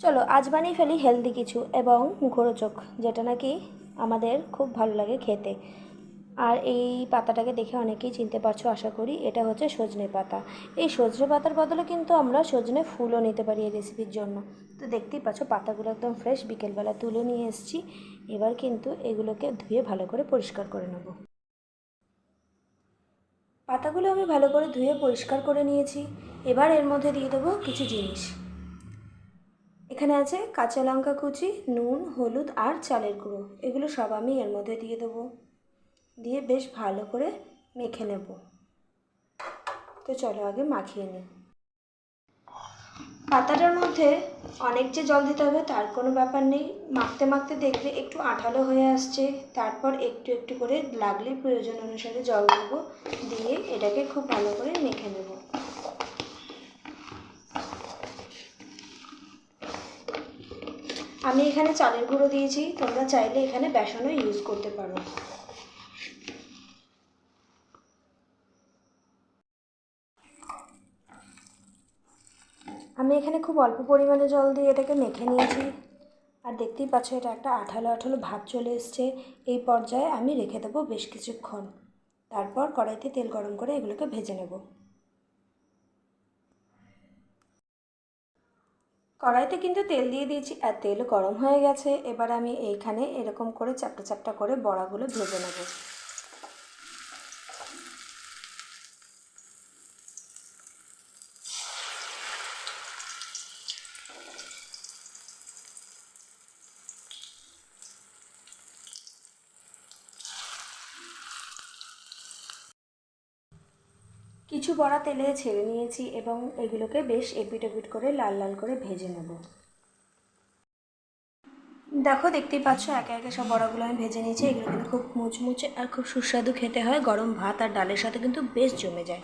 চলো, আজ বানিয়ে ফেলি হেলদি কিছু এবং মুখরোচক যেটা নাকি আমাদের খুব ভালো লাগে খেতে। আর এই পাতাটাকে দেখে অনেকেই চিনতে পারছ, আশা করি, এটা হচ্ছে সজনে পাতা। এই সজনে পাতার বদলে কিন্তু আমরা সজনে ফুলও নিতে পারি এই রেসিপির জন্য। তো দেখতেই পাচ্ছ, পাতাগুলো একদম ফ্রেশ বিকেলবেলা তুলে নিয়ে এসেছি। এবার কিন্তু এগুলোকে ধুয়ে ভালো করে পরিষ্কার করে নেব। পাতাগুলো আমি ভালো করে ধুয়ে পরিষ্কার করে নিয়েছি। এবার এর মধ্যে দিয়ে দেবো কিছু জিনিস। এখানে আছে কাঁচা লঙ্কা কুচি, নুন, হলুদ আর চালের গুঁড়ো। এগুলো সব আমি এর মধ্যে দিয়ে দেবো। দিয়ে বেশ ভালো করে মেখে নেব। তো চলো আগে মাখিয়ে নিই। পাতাটার মধ্যে অনেক যে জল দিতে হবে তার কোনো ব্যাপার নেই। মাখতে মাখতে দেখবে একটু আঠালো হয়ে আসছে। তারপর একটু একটু করে লাগলে প্রয়োজন অনুসারে জল দেবো। দিয়ে এটাকে খুব ভালো করে মেখে নেব। আমি এখানে চালের গুঁড়ো দিয়েছি, তোমরা চাইলে এখানে বেসনও ইউজ করতে পারো। আমি এখানে খুব অল্প পরিমাণে জল দিয়ে এটাকে মেখে নিয়েছি। আর দেখতেই পাচ্ছ, এটা একটা আঠালো আঠালো ভাব চলে এসছে। এই পর্যায়ে আমি রেখে দেবো বেশ কিছুক্ষণ। তারপর কড়াইতে তেল গরম করে এগুলোকে ভেজে নেব। কড়াইতে কিন্তু তেল দিয়ে দিয়েছি আর তেল গরম হয়ে গেছে। এবার আমি এইখানে এরকম করে চাপটা চাপটা করে বড়াগুলো ভেজে নেব। কিছু বড়া তেলে ছেড়ে নিয়েছি এবং এগুলোকে বেশ এপিট এপিট করে লাল লাল করে ভেজে নেব। দেখো, দেখতেই পাচ্ছ, একে একে সব বড়াগুলো আমি ভেজে নিয়েছি। এগুলো কিন্তু খুব মুচমুচে আর খুব সুস্বাদু খেতে হয়। গরম ভাত আর ডালের সাথে কিন্তু বেশ জমে যায়।